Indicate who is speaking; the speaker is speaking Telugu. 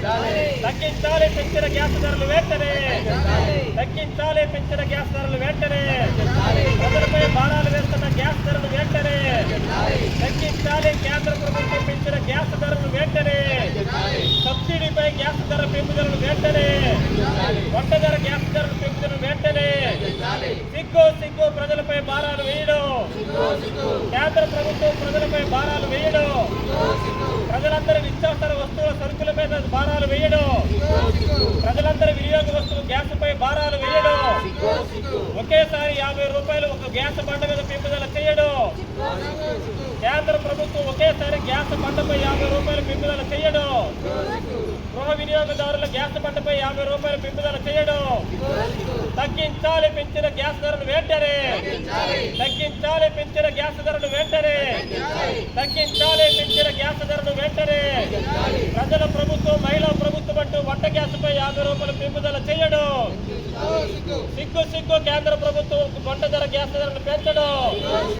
Speaker 1: తగ్గించాలి పెంచిన గ్యాస్ ధరలు వెంటనే. తగ్గించాలి పెంచిన గ్యాస్ ధరలు వెంటనే. ప్రజలపై భారాలు వేస్తున్న గ్యాస్ ధరలు వెంటనే. తగ్గించాలి కేంద్ర ప్రభుత్వం పెంచిన గ్యాస్ ధరలు వెంటనే. సబ్సిడీపై గ్యాస్ ధర పెంపుదలను వెంటనే. వంట ధర గ్యాస్ ధరలు పెంపుదలను వెంటనే. సిగ్గు సిగ్గు ప్రజలపై భారాలు వేయడం. కేంద్ర ప్రభుత్వం ప్రజలపై భారాలు వేయడం ప్రజలందరి నిత్యావసర వస్తువుల సరుకుల మీద భారాలు వేయడం ప్రజలందరి గ్యాస్ పై భారాలు వేయడం. ఒకేసారి యాభై రూపాయలు ఒక గ్యాస్ బండ మీద పెంపుదల చేయడం. కేంద్ర ప్రభుత్వం ఒకేసారి గ్యాస్ బండపై యాభై రూపాయలు పెంపుదల చేయడం. గృహ వినియోగదారుల గ్యాస్ బండపై యాభై రూపాయలు పెంపుదల చేయడం. తగ్గించాలి పెంచిన గ్యాస్ ధరలు వెంటనే. తగ్గించాలి పెంచిన గ్యాస్ ధరలు వెంటనే. తగ్గించాలి పెంచిన గ్యాస్ ధరలు వెంటనే. ప్రజల ప్రభుత్వం మహిళా ప్రభుత్వం యాభై రూపాయలు పెంపుదల చేయడం. సిగ్గు సిగ్గు. కేంద్ర ప్రభుత్వం వంట ధర గ్యాస్ ధరలు పెంచడం.